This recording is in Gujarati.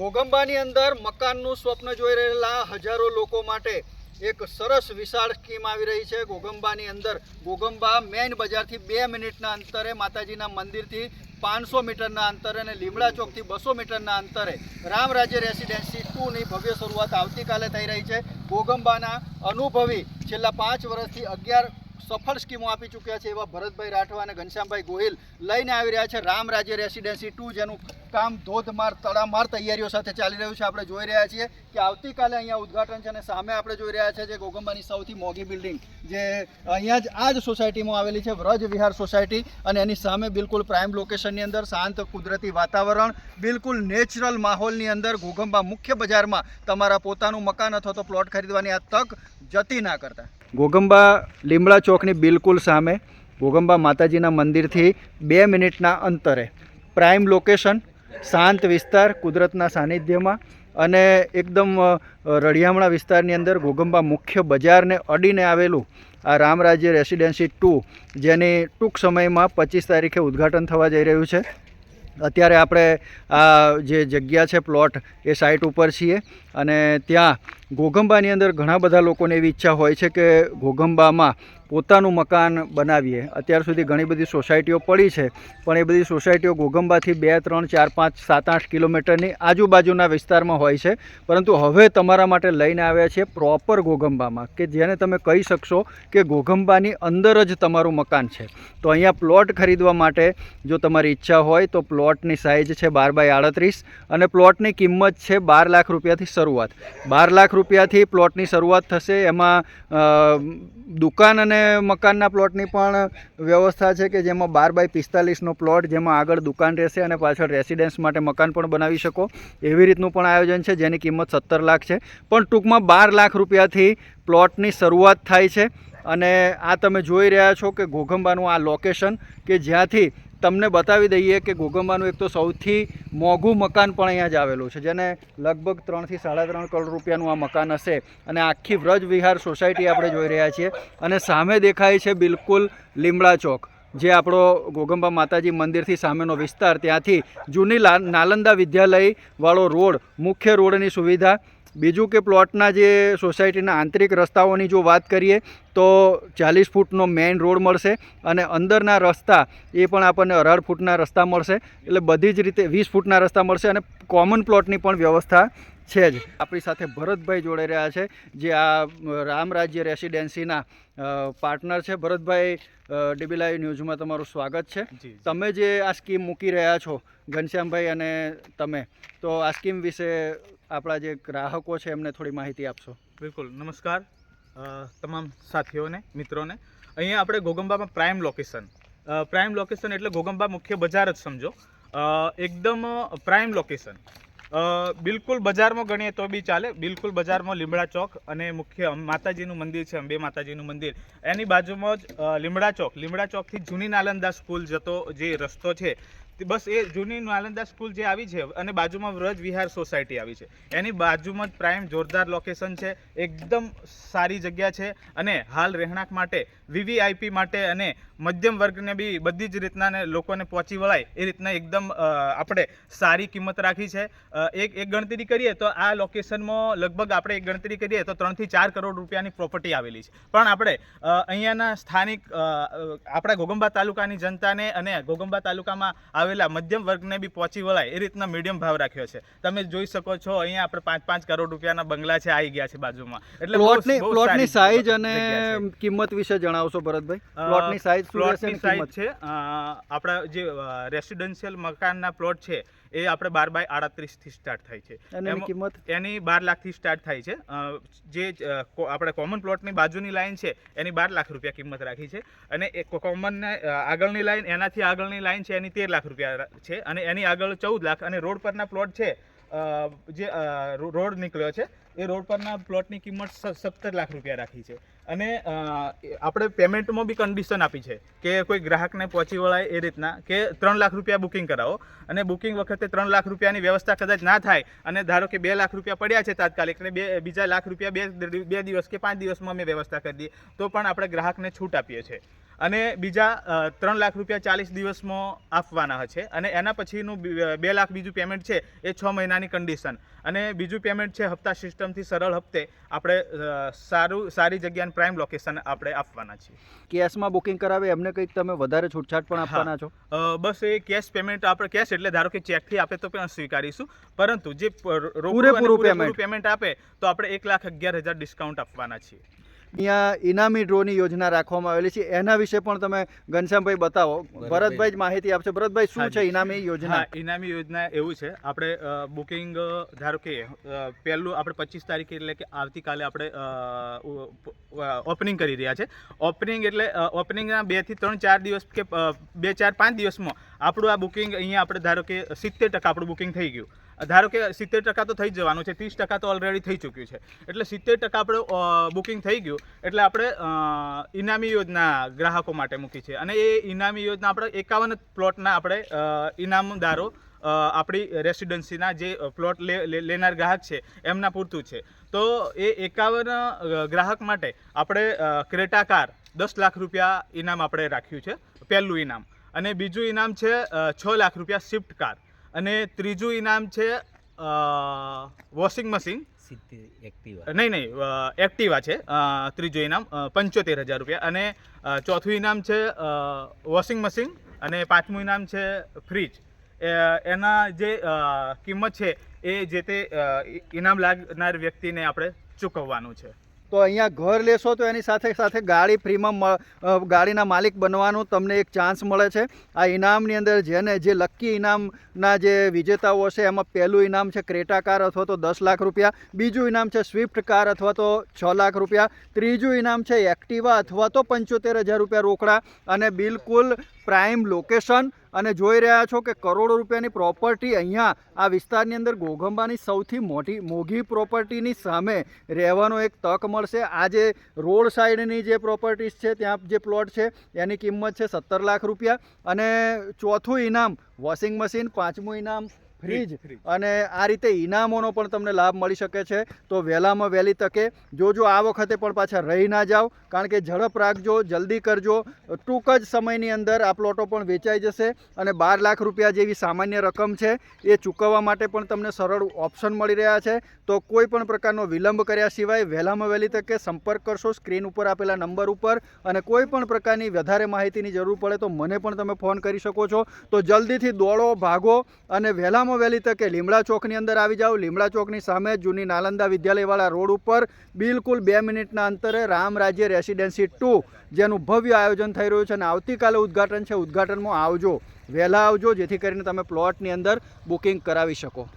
ઘોગંબાની અંદર મકાનનું સ્વપ્ન જોઈ રહેલા હજારો લોકો માટે એક સરસ વિશાળ સ્કીમ આવી રહી છે. ઘોગંબાની અંદર ઘોગંબા મેઇન બજારથી બે મિનિટના અંતરે માતાજીના મંદિરથી પાંચસો મીટરના અંતરે અને લીમડા ચોકથી બસો મીટરના અંતરે રામ રાજ્ય રેસિડેન્સી ટુની ભવ્ય શરૂઆત આવતીકાલે થઈ રહી છે. ઘોગંબાના અનુભવી છેલ્લા પાંચ વર્ષથી અગિયાર સફળ સ્કીમો આપી ચૂક્યા છે એવા ભરતભાઈ રાઠવા અને ઘનશ્યામભાઈ ગોહિલ લઈને આવી રહ્યા છે રામ રાજ્ય રેસિડેન્સી ટુ, જેનું કામ ધોધમાર તડામાર તૈયારીઓ સાથે ચાલી રહ્યું છે. આપણે જોઈ રહ્યા છીએ કે આવતીકાલે અહીંયા ઉદ્ઘાટન છે અને સામે આપણે જોઈ રહ્યા છે જે ગોગંબાની સૌથી મોંઘી બિલ્ડિંગ જે અહીંયા જ, આ જ સોસાયટીમાં આવેલી છે, વ્રજ વિહાર સોસાયટી અને એની સામે બિલકુલ પ્રાઇમ લોકેશનની અંદર શાંત, કુદરતી વાતાવરણ, બિલકુલ નેચરલ માહોલની અંદર ગોગંબા મુખ્ય બજારમાં તમારા પોતાનું મકાન અથવા તો પ્લોટ ખરીદવાની આ તક જતી ના કરતા. ગોગંબા લીમડા ચોકની બિલકુલ સામે ગોગંબા માતાજીના મંદિરથી બે મિનિટના અંતરે પ્રાઇમ લોકેશન શાંત વિસ્તાર કુદરતના સાનિધ્યમાં અને એકદમ રળિયામણા વિસ્તારની અંદર ઘોગંબા મુખ્ય બજારને અડીને આવેલું આ રામ રાજ્ય રેસિડેન્સી ટુ, જેની ટૂંક સમયમાં પચીસ તારીખે ઉદ્ઘાટન થવા જઈ રહ્યું છે. અત્યારે આપણે આ જે જગ્યા છે પ્લોટ એ સાઇટ ઉપર છીએ અને ત્યાં ઘોગંબાની અંદર ઘણા બધા લોકોને એવી ઈચ્છા હોય છે કે ઘોગંબામાં પોતાનું મકાન બનાવીએ. અત્યાર સુધી ઘણી બધી સોસાયટીઓ પડી છે, પણ એ બધી સોસાયટીઓ ગોગંબાથી બે, ત્રણ, ચાર, પાંચ, સાત, આઠ કિલોમીટરની આજુબાજુના વિસ્તારમાં હોય છે. પરંતુ હવે તમારા માટે લઈને આવ્યા છીએ પ્રોપર ગોગંબામાં, કે જેને તમે કહી શકશો કે ગોગંબાની અંદર જ તમારું મકાન છે. તો અહીંયા પ્લોટ ખરીદવા માટે જો તમારી ઈચ્છા હોય તો પ્લોટની સાઇઝ છે બાર બાય આડત્રીસ અને પ્લોટની કિંમત છે બાર લાખ રૂપિયાથી શરૂઆત. બાર લાખ રૂપિયાથી પ્લોટની શરૂઆત થશે, એમાં દુકાન અને મકાનના પ્લોટની પણ વ્યવસ્થા છે કે જેમાં બાર બાય પિસ્તાલીસનો પ્લોટ જેમાં આગળ દુકાન રહેશે અને પાછળ રેસિડેન્સ માટે મકાન પણ બનાવી શકો. એવી રીતનું પણ આયોજન છે, જેની કિંમત સત્તર લાખ છે. પણ ટૂંકમાં બાર લાખ રૂપિયાથી પ્લોટની શરૂઆત થાય છે. અને આ તમે જોઈ રહ્યા છો કે ઘોઘંબાનું આ લોકેશન કે જ્યાંથી તમને બતાવી દઈએ કે ઘોઘંબાનું એક તો સૌથી મોંઘું મકાન પણ અહીંયા જ આવેલું છે, જેને લગભગ ત્રણથી સાડા ત્રણ કરોડ રૂપિયાનું આ મકાન હશે. અને આખી વ્રજ વિહાર સોસાયટી આપણે જોઈ રહ્યા છીએ. અને સામે દેખાય છે બિલકુલ લીમડા ચોક. જે આપણો ગોગંબા માતાજી મંદિરથી સામેનો વિસ્તાર, ત્યાંથી જૂની નાલંદા વિદ્યાલયવાળો રોડ, મુખ્ય રોડની સુવિધા. બીજું કે પ્લોટના જે સોસાયટીના આંતરિક રસ્તાઓની જો વાત કરીએ, તો ચાલીસ ફૂટનો મેઇન રોડ મળશે અને અંદરના રસ્તા એ પણ આપણને અઢાર ફૂટના રસ્તા મળશે. એટલે બધી જ રીતે વીસ ફૂટના રસ્તા મળશે અને કોમન પ્લોટની પણ વ્યવસ્થા છે જ. આપણી સાથે ભરતભાઈ જોડાઈ રહ્યા છે જે આ રામ રાજ્ય રેસિડેન્સીના પાર્ટનર છે. ભરતભાઈ ડીબી લાઈવ ન્યૂઝમાં તમારું સ્વાગત છે. તમે જે આ સ્કીમ મૂકી રહ્યા છો ઘનશ્યામભાઈ અને તમે તો આ સ્કીમ વિશે આપણા જે ગ્રાહકો છે એમને થોડી માહિતી આપશો. બિલકુલ. નમસ્કાર તમામ સાથીઓને મિત્રોને. અહીંયા આપણે ગોગંબામાં પ્રાઇમ લોકેશન. પ્રાઇમ લોકેશન એટલે ગોગંબા મુખ્ય બજાર જ સમજો. એકદમ પ્રાઇમ લોકેશન. બિલકુલ બજારમાં ગણીએ તો બી ચાલે. બિલકુલ બજારમાં લીમડા ચોક અને મુખ્ય માતાજીનું મંદિર છે, અંબે માતાજીનું મંદિર. એની બાજુમાં જ લીમડા ચોક. લીમડા ચોકથી જૂની નાલંદા સ્કૂલ જતો જે રસ્તો છે બસ એ જૂની નાલંદા સ્કૂલ જે આવી છે અને બાજુમાં વ્રજ વિહાર સોસાયટી આવી છે. એની બાજુમાં જ પ્રાઇમ જોરદાર લોકેશન છે, એકદમ સારી જગ્યા છે અને હાલ રહેણાંક માટે, વીવીઆઈપી માટે અને મધ્યમ વર્ગને બી બધી જ રીતના લોકોને પહોંચી વળાય એ રીતના એકદમ આપણે સારી કિંમત રાખી છે. એક એક ગણતરી કરીએ તો આ લોકેશનમાં લગભગ આપણે એક ગણતરી કરીએ તો ત્રણથી ચાર કરોડ રૂપિયાની પ્રોપર્ટી આવેલી છે. પણ આપણે અહીંયાના સ્થાનિક આપણા ઘોગંબા તાલુકાની જનતાને અને ઘોગંબા તાલુકામાં આવેલા મધ્યમ વર્ગને બી પહોંચી વળાય એ રીતના મીડિયમ ભાવ રાખ્યો છે. તમે જોઈ શકો છો અહીંયા આપણે પાંચ પાંચ કરોડ રૂપિયાના બંગલા છે આવી ગયા છે બાજુમાં. એટલે પ્લોટની પ્લોટની સાઈઝ અને કિંમત વિશે જણાવશો ભરતભાઈ? પ્લોટની સાઇઝ પ્લોટની સાઈઝ છે આપણા જે રેસિડેન્શિયલ મકાનના પ્લોટ છે એ આપણે બાર બાય આડત્રીસથી સ્ટાર્ટ થાય છે. એની કિંમત? એની બાર લાખથી સ્ટાર્ટ થાય છે. જે આપણે કોમન પ્લોટની બાજુની લાઈન છે એની બાર લાખ રૂપિયા કિંમત રાખી છે. અને એ કોમન આગળની લાઈન એનાથી આગળની લાઈન છે એની તેર લાખ રૂપિયા છે. અને એની આગળ ચૌદ લાખ અને રોડ પરના પ્લોટ છે જે રોડ નીકળ્યો છે એ રોડ પરના પ્લોટની કિંમત સત્તર લાખ રૂપિયા રાખી છે. અને આપણે પેમેન્ટમાં બી કન્ડિશન આપી છે કે કોઈ ગ્રાહકને પહોંચી વળાય એ રીતના કે ત્રણ લાખ રૂપિયા બુકિંગ કરાવો અને બુકિંગ વખતે ત્રણ લાખ રૂપિયાની વ્યવસ્થા કદાચ ના થાય અને ધારો કે બે લાખ રૂપિયા પડ્યા છે તાત્કાલિક અને બે, બીજા લાખ રૂપિયા બે બે દિવસ કે પાંચ દિવસમાં અમે વ્યવસ્થા કરી દઈએ, તો પણ આપણે ગ્રાહકને છૂટ આપીએ છીએ. અને બીજા ત્રણ લાખ રૂપિયા ચાલીસ દિવસમાં આપવાના છે અને એના પછીનું બે લાખ બીજું પેમેન્ટ છે એ છ મહિનાની કન્ડિશન અને બીજું પેમેન્ટ છે હપ્તા સિસ્ટમથી સરળ હપ્તે આપણે સારું સારી જગ્યાને પ્રાઇમ લોકેશન આપણે આપવાના છીએ. કેશમાં બુકિંગ કરાવે એમને કંઈક તમે વધારે છૂટછાટ પણ આપવાના છો? બસ એ કેશ પેમેન્ટ આપણે કેશ એટલે ધારો કે ચેકથી આપે તો પણ સ્વીકારીશું. પરંતુ જે પૂરેપૂરું પેમેન્ટ આપે તો આપણે એક લાખ અગિયાર હજાર ડિસ્કાઉન્ટ આપવાના છીએ. અહીંયા ઇનામી ડ્રોની યોજના રાખવામાં આવેલી છે. એના વિશે પણ તમે ઘનશ્યામભાઈ બતાવો. ભરતભાઈ જ માહિતી આપશે. ભરતભાઈ શું છે. ઇનામી યોજના? ઇનામી યોજના એવું છે. આપણે બુકિંગ ધારો કે પહેલું આપણે પચીસ તારીખે એટલે કે આવતીકાલે આપણે ઓપનિંગ કરી રહ્યા છે. ઓપનિંગ એટલે ઓપનિંગના બેથી ત્રણ ચાર દિવસ કે બે ચાર પાંચ દિવસમાં આપણું આ બુકિંગ અહીંયા આપણે ધારો કે સિત્તેર ટકા આપણું બુકિંગ થઈ ગયું. ધારો કે સિત્તેર ટકા તો થઈ જવાનું છે, ત્રીસ ટકા તો ઓલરેડી થઈ ચૂક્યું છે. એટલે સિત્તેર ટકા આપણે બુકિંગ થઈ ગયું, એટલે આપણે ઇનામી યોજના ગ્રાહકો માટે મૂકી છે. અને એ ઇનામી યોજના આપણે એકાવન પ્લોટના આપણે ઇનામદારો આપણી રેસિડન્સીના જે પ્લોટ લેનાર ગ્રાહક છે, એમના પૂરતું છે. તો એ એકાવન ગ્રાહક માટે આપણે ક્રેટા કાર દસ લાખ રૂપિયા ઇનામ આપણે રાખ્યું છે, પહેલું ઇનામ. અને બીજું ઇનામ છે છ લાખ રૂપિયા સ્વિફ્ટ કાર અને ત્રીજું ઇનામ છે વોશિંગ મશીન એક્ટિવા. નહીં નહીં એક્ટિવા છે ત્રીજું ઇનામ પંચોતેર હજાર રૂપિયા. અને ચોથું ઇનામ છે વોશિંગ મશીન અને પાંચમું ઇનામ છે ફ્રીજ એના જે કિંમત છે એ જે તે ઇનામ લાગનાર વ્યક્તિને આપણે ચૂકવવાનું છે. તો અહીંયા ઘર લેશો તો એની સાથે સાથે ગાડી ફ્રીમાં ગાડીના માલિક બનવાનું તમને એક ચાન્સ મળે છે. આ ઇનામની અંદર જેને જે લકી ઇનામના જે વિજેતાઓ છે એમાં પહેલું ઇનામ છે ક્રેટા કાર અથવા તો દસ લાખ રૂપિયા. બીજું ઇનામ છે સ્વિફ્ટ કાર અથવા તો છ લાખ રૂપિયા. ત્રીજું ઇનામ છે એક્ટિવા અથવા તો પંચોતેર હજાર રૂપિયા રોકડા. અને બિલકુલ પ્રાઇમ લોકેશન અને જોઈ રહ્યા છો કે કરોડો રૂપિયાની પ્રોપર્ટી અહીંયા આ વિસ્તારની અંદર ઘોઘંબાની સૌથી મોટી, મોઘી પ્રોપર્ટીની સામે રહેવાનો એક તક મળશે. આ જે રોડ સાઈડની જે પ્રોપર્ટીઝ છે, ત્યાં જે પ્લોટ છે, એની કિંમત છે સત્તર લાખ રૂપિયા. અને ચોથું ઇનામ, વોશિંગ મશીન, પાંચમું ઇનામ ફ્રીજ. અને આ રીતે ઇનામોનો પણ તમને લાભ મળી શકે છે. તો વહેલામાં વહેલી તકે જોજો આ વખતે પણ પાછા રહી ના જાઓ. કારણ કે ઝડપ રાખજો જલ્દી કરજો. ટૂંક જ સમયની અંદર આ પ્લોટો પણ વેચાઈ જશે અને બાર લાખ રૂપિયા જેવી સામાન્ય રકમ છે એ ચૂકવવા માટે પણ તમને સરળ ઓપ્શન મળી રહ્યા છે. તો કોઈ પણ પ્રકારનો વિલંબ કર્યા સિવાય વહેલામાં વહેલી તકે સંપર્ક કરશો. સ્ક્રીન ઉપર આપેલા નંબર ઉપર અને કોઈ પણ પ્રકારની વધારે માહિતીની જરૂર પડે તો મને પણ તમે ફોન કરી શકો છો. તો જલ્દીથી દોડો ભાગો અને વહેલામાં વહેલી તકે લીમડા ચોકની અંદર આવી જાઓ. લીમડા ચોકની સામે જૂની નાલંદા વિદ્યાલયવાળા રોડ ઉપર બિલકુલ બે મિનિટના અંતરે રામ રાજ્ય રેસિડેન્સી ટુ જેનું ભવ્ય આયોજન થઈ રહ્યું છે અને આવતીકાલે ઉદ્ઘાટન છે. ઉદ્ઘાટનમાં આવજો. વહેલા આવજો, જેથી કરીને તમે પ્લોટની અંદર બુકિંગ કરાવી શકો.